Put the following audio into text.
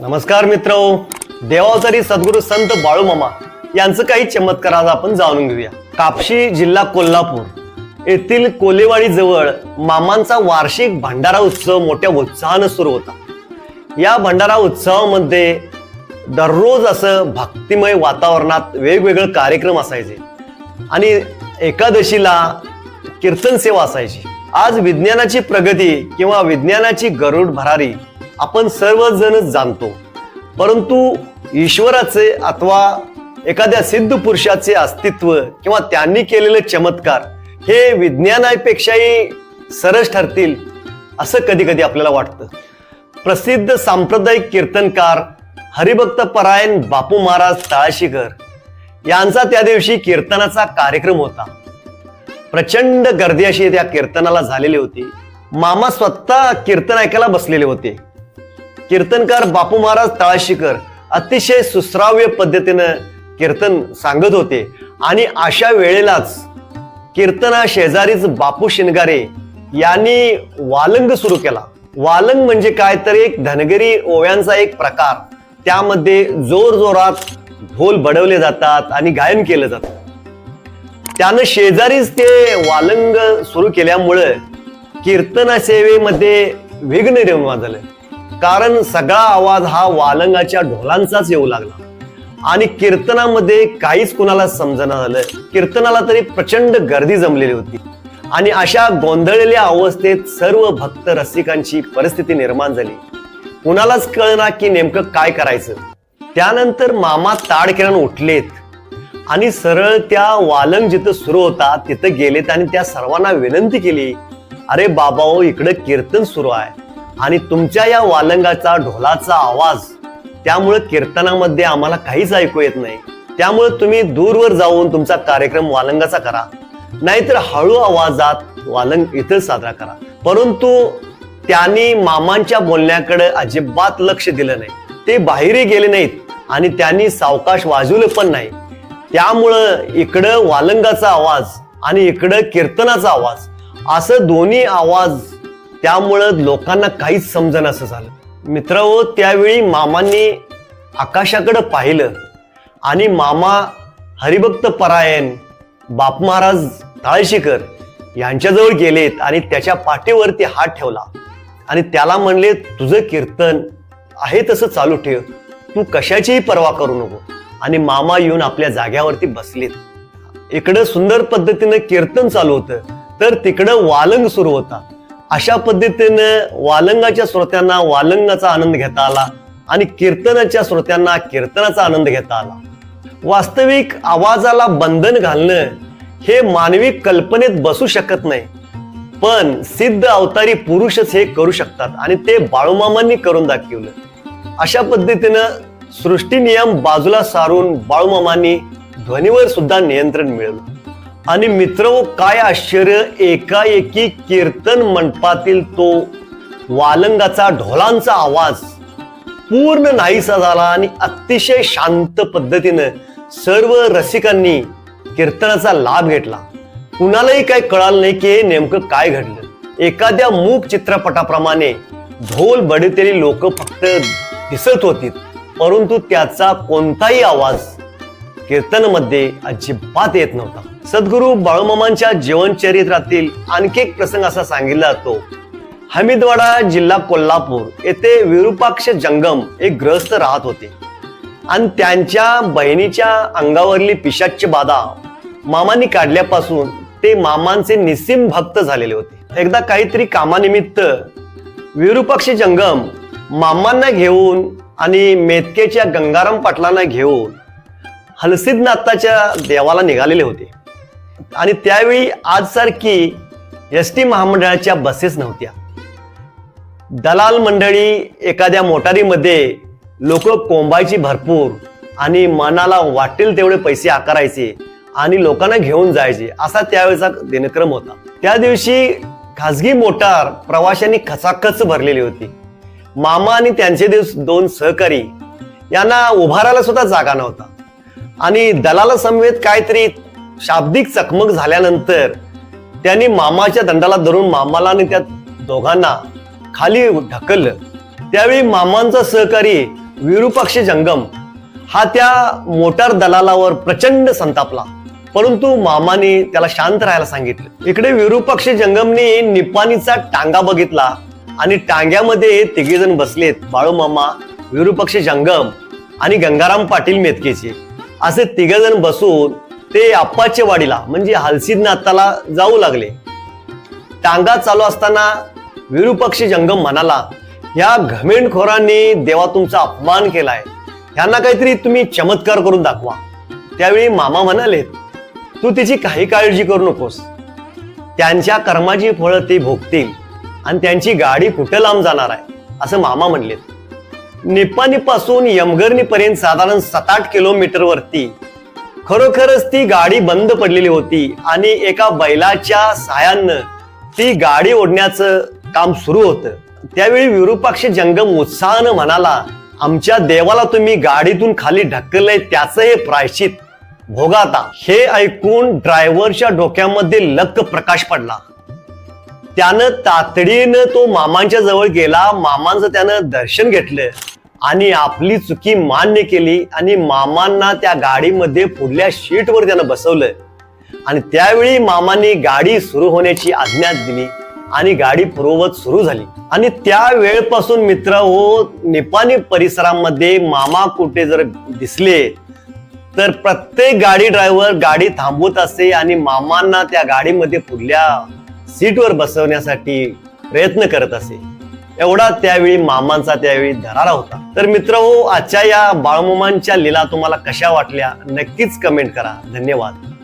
नमस्कार मित्र देवावतारी सद्गुरू संत बाळूमामा यांचं काही चमत्कार आज आपण जाणून घेऊया. कापशी जिल्हा कोल्हापूर येथील कोलेवाडी जवळ मामांचा वार्षिक भंडारा उत्सव मोठ्या उत्साहानं सुरू होता. या भंडारा उत्सवामध्ये दररोज असं भक्तिमय वातावरणात वेगवेगळे कार्यक्रम असायचे आणि एकादशीला कीर्तन सेवा असायची. आज विज्ञानाची प्रगती किंवा विज्ञानाची गरुड भरारी आपण सर्वजण जाणतो. परंतु ईश्वराचे अथवा एखाद्या सिद्ध पुरुषाचे अस्तित्व किंवा त्यांनी केलेले चमत्कार हे विज्ञानापेक्षाही सरस ठरतील असं कधी कधी आपल्याला वाटतं. प्रसिद्ध सांप्रदायिक कीर्तनकार हरिभक्त परायण बापू महाराज ताळाशीकर यांचा त्या दिवशी कीर्तनाचा कार्यक्रम होता. प्रचंड गर्दी अशी त्या कीर्तनाला झालेली होती. मामा स्वतः कीर्तन ऐकायला बसलेले होते. कीर्तनकार बापू महाराज तळाशीकर अतिशय सुश्राव्य पद्धतीनं कीर्तन सांगत होते. आणि अशा वेळेलाच कीर्तना शेजारीच बापू शिनगारे यांनी वालंग सुरू केला. वालंग म्हणजे काय? तर एक धनगरी ओव्यांचा एक प्रकार. त्यामध्ये जोर जोरात ढोल बडवले जातात आणि गायन केलं जातं. त्यानं शेजारीच ते वालंग सुरू केल्यामुळं कीर्तन सेवेमध्ये विघ्न निर्माण झालं. कारण सगळा आवाज हा वालंगाच्या ढोलांचाच येऊ लागला. आणि कीर्तनामध्ये काहीच कुणाला समजना झालं कीर्तनाला तरी प्रचंड गर्दी जमलेली होती. आणि अशा गोंधळलेल्या अवस्थेत सर्व भक्त रसिकांची परिस्थिती निर्माण झाली. कुणालाच कळना की नेमकं काय करायचं. त्यानंतर मामा ताडकिरण उठलेत. आणि सरळ त्या वालंग जिथं सुरू होता तिथं गेलेत आणि त्या सर्वांना विनंती केली अरे बाबा हो इकडं कीर्तन सुरू आहे. आणि तुमच्या या वालंगाचा ढोलाचा आवाज त्यामुळे कीर्तनामध्ये आम्हाला काहीच ऐकू येत नाही. त्यामुळे तुम्ही दूरवर जाऊन तुमचा कार्यक्रम वालंगाचा करा. नाहीतर हळू आवाजात वालंग इथं साजरा करा. परंतु त्यांनी मामांच्या बोलण्याकडे अजिबात लक्ष दिलं नाही. ते बाहेरही गेले नाहीत आणि त्यांनी सावकाश वाजवलं पण नाही. त्यामुळं इकडं वालंगाचा आवाज आणि इकडं कीर्तनाचा आवाज असं दोन्ही आवाज त्यामुळं लोकांना काहीच समजन असं झालं. मित्र त्यावेळी मामांनी आकाशाकडं पाहिलं आणि मामा हरिभक्त परायण बाप महाराज ताळशीकर यांच्याजवळ गेलेत आणि त्याच्या पाठीवरती हात ठेवला. आणि त्याला म्हणले तुझं कीर्तन आहे तसं चालू ठेव. तू कशाचीही पर्वा करू नको. आणि मामा येऊन आपल्या जाग्यावरती बसलेत. इकडं सुंदर पद्धतीनं कीर्तन चालू होतं. तर तिकडं वालंग सुरू होता. अशा पद्धतीनं वालंगाच्या श्रोत्यांना वालंगाचा आनंद घेता आला आणि कीर्तनाच्या श्रोत्यांना कीर्तनाचा आनंद घेता आला. वास्तविक आवाजाला बंधन घालणं हे मानवी कल्पनेत बसू शकत नाही. पण सिद्ध अवतारी पुरुषच हे करू शकतात आणि ते बाळूमामांनी करून दाखवलं. अशा पद्धतीनं सृष्टी नियम बाजूला सारून बाळूमामांनी ध्वनीवर सुद्धा नियंत्रण मिळवलं. आणि मित्र काय आश्चर्य एकाएकी कीर्तन मंडपातील तो वालंगाचा ढोलांचा आवाज पूर्ण नाहीसा झाला आणि अतिशय शांत पद्धतीनं सर्व रसिकांनी कीर्तनाचा लाभ घेतला. कुणालाही काय कळालं नाही की हे नेमकं काय घडलं. एखाद्या मूक चित्रपटाप्रमाणे ढोल बडतेली लोक फक्त दिसत होती परंतु त्याचा कोणताही आवाज कीर्तनमध्ये अजिबात येत नव्हता. सद्गुरू बाळूमामांच्या जीवनचरित्रातील आणखी एक प्रसंग असा सांगितला जातो. हमीदवाडा जिल्हा कोल्हापूर येथे विरूपाक्ष जंगम एक ग्रस्त राहत होते. आणि त्यांच्या बहिणीच्या अंगावरली पिशाची बाधा मामांनी काढल्यापासून ते मामांचे निस्सिम भक्त झालेले होते. एकदा काहीतरी कामानिमित्त विरूपाक्ष जंगम मामांना घेऊन आणि मेतकेच्या गंगाराम पाटलांना घेऊन हलसिद्धनाथाच्या देवाला निघालेले होते. आणि त्यावेळी आजसारखी एस टी महामंडळाच्या बसेस नव्हत्या. दलाल मंडळी एखाद्या मोटारीमध्ये लोक कोंबायची भरपूर आणि मनाला वाटेल तेवढे पैसे आकारायचे आणि लोकांना घेऊन जायचे असा त्यावेळेचा दिनक्रम होता. त्या दिवशी खासगी मोटार प्रवाशांनी खचाखच भरलेली होती. मामा आणि त्यांचे दिवस दोन सहकारी यांना उभारायला सुद्धा जागा नव्हता. आणि दलाला समवेत काहीतरी शाब्दिक चकमक झाल्यानंतर त्यांनी मामाच्या दंडाला धरून मामाला आणि त्या दोघांना खाली ढकललं. त्यावेळी मामांचा सहकारी विरूपाक्ष जंगम हा त्या मोटार दलालावर प्रचंड संतापला. परंतु मामाने त्याला शांत राहायला सांगितलं. इकडे विरूपाक्ष जंगमने निपाणीचा टांगा बघितला आणि टांग्यामध्ये तिघेजण बसलेत. बाळूमामा विरूपक्ष जंगम आणि गंगाराम पाटील मेतकेचे. असे तिघजण बसून ते आप्पाच्या वाडीला म्हणजे हलसीदनाथाला जाऊ लागले. टांगा चालू असताना विरूपक्षी जंगम म्हणाला या घमेंडखोरांनी देवा तुमचा अपमान केलाय. ह्यांना काहीतरी तुम्ही चमत्कार करून दाखवा. त्यावेळी मामा म्हणाले तू तिची काही काळजी करू नकोस. त्यांच्या कर्माची फळं ते भोगतील आणि त्यांची गाडी कुठं लांब जाणार आहे? असं मामा म्हणलेत. निपाणीपासून पासून साधारण सात आठ किलोमीटर वरती खरोखरच ती गाडी बंद पडलेली होती आणि एका बैलाच्या साहाय्यानं ती गाडी ओढण्याचं काम सुरू होतं. त्यावेळी विरूपाक्ष जंगम उत्साहानं म्हणाला आमच्या देवाला तुम्ही गाडीतून खाली ढकललंय त्याचं हे प्रायश्चित. भोगाता हे ऐकून ड्रायव्हरच्या डोक्यामध्ये लक्क प्रकाश पडला. त्यानं तातडीनं तो मामांच्या जवळ गेला. मामांचं त्यानं दर्शन घेतलं. आणि आपली चुकी मान्य केली. आणि मामांना त्या गाडीमध्ये पुढल्या शीटवर त्यानं बसवलं. आणि त्यावेळी मामांनी गाडी सुरू होण्याची आज्ञा दिली. आणि गाडी पूर्ववत सुरू झाली. आणि त्या वेळपासून मित्र हो निपाणी परिसरामध्ये मामा कुठे जर दिसले तर प्रत्येक गाडी ड्रायव्हर गाडी थांबवत असे आणि मामांना त्या गाडीमध्ये पुढल्या सीटवर बसवण्यासाठी प्रयत्न करत असे. एवढा त्यावेळी मामांचा त्यावेळी धरारा होता. तर मित्र हो आजच्या या बाळमुमांच्या लीला तुम्हाला कशा वाटल्या? नक्कीच कमेंट करा. धन्यवाद.